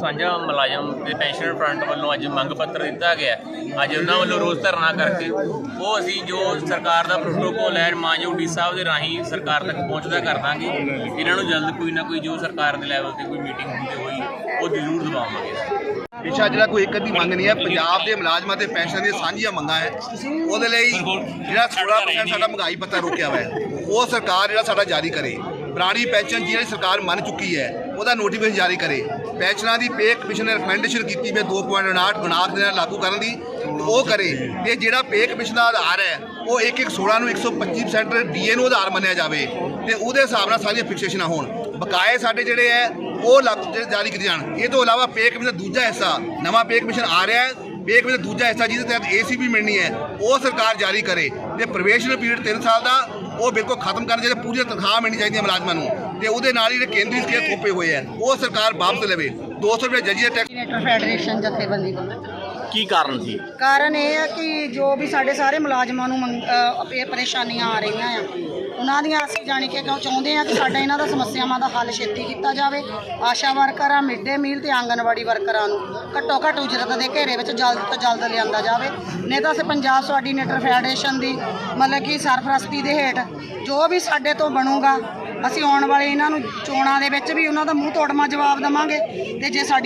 ਸਾਂਝਾ ਮੁਲਾਜ਼ਮ ਤੇ ਪੈਨਸ਼ਨਰ ਫਰੰਟ ਵੱਲੋਂ ਅੱਜ ਮੰਗ ਪੱਤਰ ਦਿੱਤਾ ਗਿਆ। ਅੱਜ ਉਹਨਾਂ ਵੱਲੋਂ ਰੋਜ਼ ਧਰਨਾ ਕਰਕੇ ਉਹ ਅਸੀਂ ਜੋ ਸਰਕਾਰ ਦਾ ਪ੍ਰੋਟੋਕੋਲ ਹੈ ਮਾਨਯੋਗ ਡੀ ਸਾਹਿਬ ਦੇ ਰਾਹੀਂ ਸਰਕਾਰ ਤੱਕ ਪਹੁੰਚਦਾ ਕਰ ਦਾਂਗੇ। ਇਹਨਾਂ ਨੂੰ ਜਲਦ ਕੋਈ ਨਾ ਕੋਈ ਜੋ ਸਰਕਾਰ ਦੇ ਲੈਵਲ ਤੇ ਕੋਈ ਮੀਟਿੰਗ ਹੁੰਦੀ ਹੋਈ, ਉਹ ਜ਼ਰੂਰ ਦਬਾਵਾਂਗੇ ਪਿਛਾ ਜਿਹੜਾ ਕੋਈ ਇੱਕ ਅੱਧੀ ਮੰਗ ਨਹੀਂ ਹੈ, ਪੰਜਾਬ ਦੇ ਮੁਲਾਜ਼ਮਾਂ ਤੇ ਪੈਨਸ਼ਨ ਦੀਆਂ ਸਾਂਝੀਆਂ ਮੰਗਾਂ ਹੈ। ਉਹਦੇ ਲਈ ਜਿਹੜਾ 16% ਸਾਡਾ ਮਹਿੰਗਾਈ ਭੱਤਾ ਰੋਕਿਆ ਹੋਇਆ ਹੈ, ਉਹ ਸਰਕਾਰ ਜਿਹੜਾ ਸਾਡਾ ਜਾਰੀ ਕਰੇ। ਪੁਰਾਣੀ ਪੈਨਸ਼ਨ ਜਿਹੜੀ ਸਰਕਾਰ ਮੰਨ ਚੁੱਕੀ ਹੈ ਉਹਦਾ ਨੋਟੀਫਿਕੇਸ਼ਨ ਜਾਰੀ ਕਰੇ। ਪੈਨਸ਼ਨਾਂ ਦੀ ਪੇ ਕਮਿਸ਼ਨ ਨੇ ਰეკਮੈਂਡੇਸ਼ਨ ਕੀਤੀ ਵੀ 2.59 ਗੁਣਾਕ ਦੇ ਨਾਲ ਲਾਗੂ ਕਰਨ ਦੀ ਉਹ ਕਰੇ। ਤੇ ਜਿਹੜਾ ਪੇ ਕਮਿਸ਼ਨ ਦਾ ਆਧਾਰ ਹੈ, ਉਹ 1 1 16 ਨੂੰ 125% ਡੀਏ ਨੂੰ ਆਧਾਰ ਮੰਨਿਆ ਜਾਵੇ। ਤੇ ਉਹਦੇ ਹਿਸਾਬ ਨਾਲ ਸਾਰੀਆਂ ਫਿਕਸੇਸ਼ਨਾਂ ਹੋਣ। ਬਕਾਏ ਸਾਡੇ ਜਿਹੜੇ ਹੈ, ਉਹ ਲਾਗੂ ਜਿਹੜੇ ਜਾਰੀ ਕੀਤੇ ਜਾਣ। ਇਹ ਤੋਂ ਇਲਾਵਾ ਪੇ ਕਮਿਸ਼ਨ ਦਾ ਦੂਜਾ ਹਿੱਸਾ, ਨਵਾਂ ਪੇ ਕਮਿਸ਼ਨ ਆ ਰਿਹਾ ਹੈ। ਪੇ ਕਮਿਸ਼ਨ ਦਾ ਦੂਜਾ ਹਿੱਸਾ ਜਿਹਦੇ ਤਹਿਤ ਏਸੀਪੀ ਮਿਲਣੀ ਹੈ, ਉਹ ਸਰਕਾਰ ਜਾਰੀ ਕਰੇ। ਤੇ ਪ੍ਰਵੇਸ਼ਨ ਪੀਰੀਅਡ 3 ਸਾਲ ਦਾ ਉਹ ਬਿਲਕੁਲ ਖਤਮ ਕਰਨ ਜਿਹੜੇ ਪੂਰੀ ਤਨਖਾਹ ਮਿਲਣੀ ਚਾਹੀਦੀ ਹੈ ਮੁਲਾਜ਼ਮਾਂ ਨੂੰ। ਤੇ ਉਹਦੇ ਨਾਲ ਹੀ ਜਿਹੜੇ ਕੇਂਦਰੀ ਸਕੇਲ ਥੋਪੇ ਹੋਏ ਆ ਉਹ ਸਰਕਾਰ ਵਾਪਸ ਲਵੇ। 200 ਰੁਪਏ ਜੱਜੀ ਟੈਕਸ ਫੈਡਰੇਸ਼ਨ ਜਥੇਬੰਦੀ ਵੱਲੋਂ। ਕੀ ਕਾਰਨ ਸੀ? ਕਾਰਨ ਇਹ ਹੈ ਕਿ ਜੋ ਵੀ ਸਾਡੇ ਸਾਰੇ ਮੁਲਾਜ਼ਮਾਂ ਨੂੰ ਮੰਗ- ਅ, ਇਹ ਪਰੇਸ਼ਾਨੀਆਂ ਆ ਰਹੀਆਂ ਆ ਉਹਨਾਂ ਦੀਆਂ ਅਸੀਂ ਜਾਣੀ ਕਿ ਕਿਉਂ ਚਾਹੁੰਦੇ ਆ ਕਿ ਸਾਡਾ ਇਹਨਾਂ ਦਾ ਸਮੱਸਿਆਵਾਂ ਦਾ ਹੱਲ ਛੇਤੀ ਕੀਤਾ ਜਾਵੇ। ਆਸ਼ਾ ਵਰਕਰਾਂ ਮਿਡ ਡੇ ਮੀਲ ਤੇ ਆਂਗਨਵਾੜੀ ਵਰਕਰਾਂ ਨੂੰ ਘੱਟੋ ਘੱਟ ਉਜਰਤ ਦੇ ਘੇਰੇ ਵਿੱਚ ਜਲਦ ਤੋਂ ਜਲਦ ਲਿਆਂਦਾ ਜਾਵੇ। ਨਹੀਂ ਤਾਂ ਅਸੀਂ ਪੰਜਾਬ ਕੋਆਰਡੀਨੇਟਰ ਫੈਡਰੇਸ਼ਨ ਦੀ ਮਤਲਬ ਕਿ ਸਰਪ੍ਰਸਤੀ ਦੇ ਹੇਠ ਜੋ ਵੀ ਸਾਡੇ ਤੋਂ ਬਣੂਗਾ ਅਸੀਂ ਆਉਣ ਵਾਲੇ ਇਹਨਾਂ ਨੂੰ ਚੋਣਾਂ ਦੇ ਵਿੱਚ ਵੀ ਉਹਨਾਂ ਦਾ ਮੂੰਹ ਤੋੜਮਾ ਜਵਾਬ ਦੇਵਾਂਗੇ ਤੇ ਜੇ ਸਾਡੀ